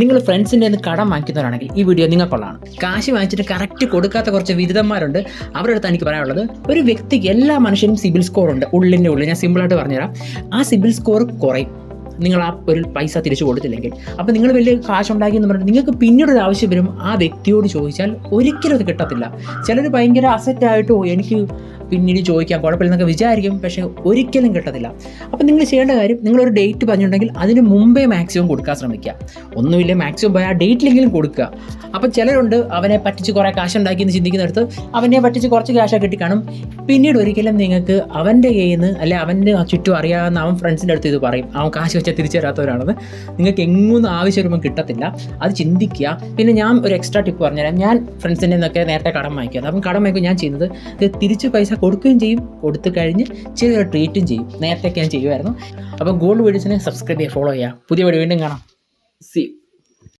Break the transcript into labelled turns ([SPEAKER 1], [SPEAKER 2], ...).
[SPEAKER 1] നിങ്ങൾ ഫ്രണ്ട്സിന്റെ കടം വാങ്ങിക്കുന്നവരാണെങ്കിൽ ഈ വീഡിയോ നിങ്ങൾക്കുള്ളതാണ് കാശ് വാങ്ങിച്ചിട്ട് കറക്റ്റ് കൊടുക്കാത്ത കുറച്ച് വിരുദ്ധന്മാരുണ്ട്. അവരുടെ അടുത്ത് എനിക്ക് പറയാനുള്ളത് ഒരു വ്യക്തിക്ക് എല്ലാ മനുഷ്യനും സിബിൽ സ്കോർ ഉണ്ട്. ഉള്ളിന്റെ ഉള്ളിൽ. ഞാൻ സിമ്പിളായിട്ട് പറഞ്ഞുതരാം. ആ സിബിൽ സ്കോർ കുറയും. നിങ്ങൾ ആ ഒരു പൈസ തിരിച്ചു കൊടുത്തില്ലെങ്കിൽ. അപ്പോൾ നിങ്ങൾ വലിയ കാശ് ഉണ്ടാക്കി എന്ന് പറഞ്ഞിട്ട് നിങ്ങൾക്ക് പിന്നീട് ഒരു ആവശ്യം വരും. ആ വ്യക്തിയോട് ചോദിച്ചാൽ ഒരിക്കലും അത് കിട്ടത്തില്ല. ചിലർ ഭയങ്കര അസറ്റായിട്ടോ "ഓ, എനിക്ക് പിന്നീട് ചോദിക്കാം കുഴപ്പമില്ലെന്നൊക്കെ വിചാരിക്കും. പക്ഷേ ഒരിക്കലും കിട്ടത്തില്ല. അപ്പോൾ നിങ്ങൾ ചെയ്യേണ്ട കാര്യം നിങ്ങളൊരു ഡേറ്റ് പറഞ്ഞിട്ടുണ്ടെങ്കിൽ അതിന് മുമ്പേ മാക്സിമം കൊടുക്കാൻ ശ്രമിക്കുക. ഒന്നുമില്ല മാക്സിമം പോയി ആ ഡേറ്റിലെങ്കിലും കൊടുക്കുക. അപ്പോൾ ചിലരുണ്ട് അവനെ പറ്റിച്ച് കുറേ കാശ് ഉണ്ടാക്കി എന്ന് ചിന്തിക്കുന്നിടത്ത് അവനെ പറ്റിച്ച് കുറച്ച് കാശൊക്കെ കിട്ടി കാണും പിന്നീട് ഒരിക്കലും നിങ്ങൾക്ക് അവന്റെ കയ്യിൽ നിന്ന് അല്ലെ അവന്റെ ചുറ്റും അറിയാവുന്ന അവൻ ഫ്രണ്ട്സിന്റെ അടുത്ത് ഇത് പറയും. അവൻ കാശ് വെച്ചാൽ തിരിച്ചു നിങ്ങൾക്ക് എങ്ങും ആവശ്യം വരുമ്പോൾ കിട്ടത്തില്ല. അത് ചിന്തിക്കുക. പിന്നെ ഞാൻ ഒരു എക്സ്ട്രാ ടിപ്പ് പറഞ്ഞുതരാം. ഞാൻ ഫ്രണ്ട്സിന്റെ നിന്നൊക്കെ നേരത്തെ കടം വാങ്ങിക്കുക അപ്പം കടം വാങ്ങിക്കും ഞാൻ ചെയ്യുന്നത് തിരിച്ച് പൈസ കൊടുക്കുകയും ചെയ്യും. കൊടുത്തു കഴിഞ്ഞ് ചെറിയൊരു ട്രീറ്റും ചെയ്യും. നേരത്തെയൊക്കെ ഞാൻ ചെയ്യുമായിരുന്നു. അപ്പോൾ ഗോൾഡ് വീഡിയോസിനെ സബ്സ്ക്രൈബ് ചെയ്യുക ഫോളോ ചെയ്യുക. പുതിയ വീഡിയോ വീണ്ടും കാണാം. സി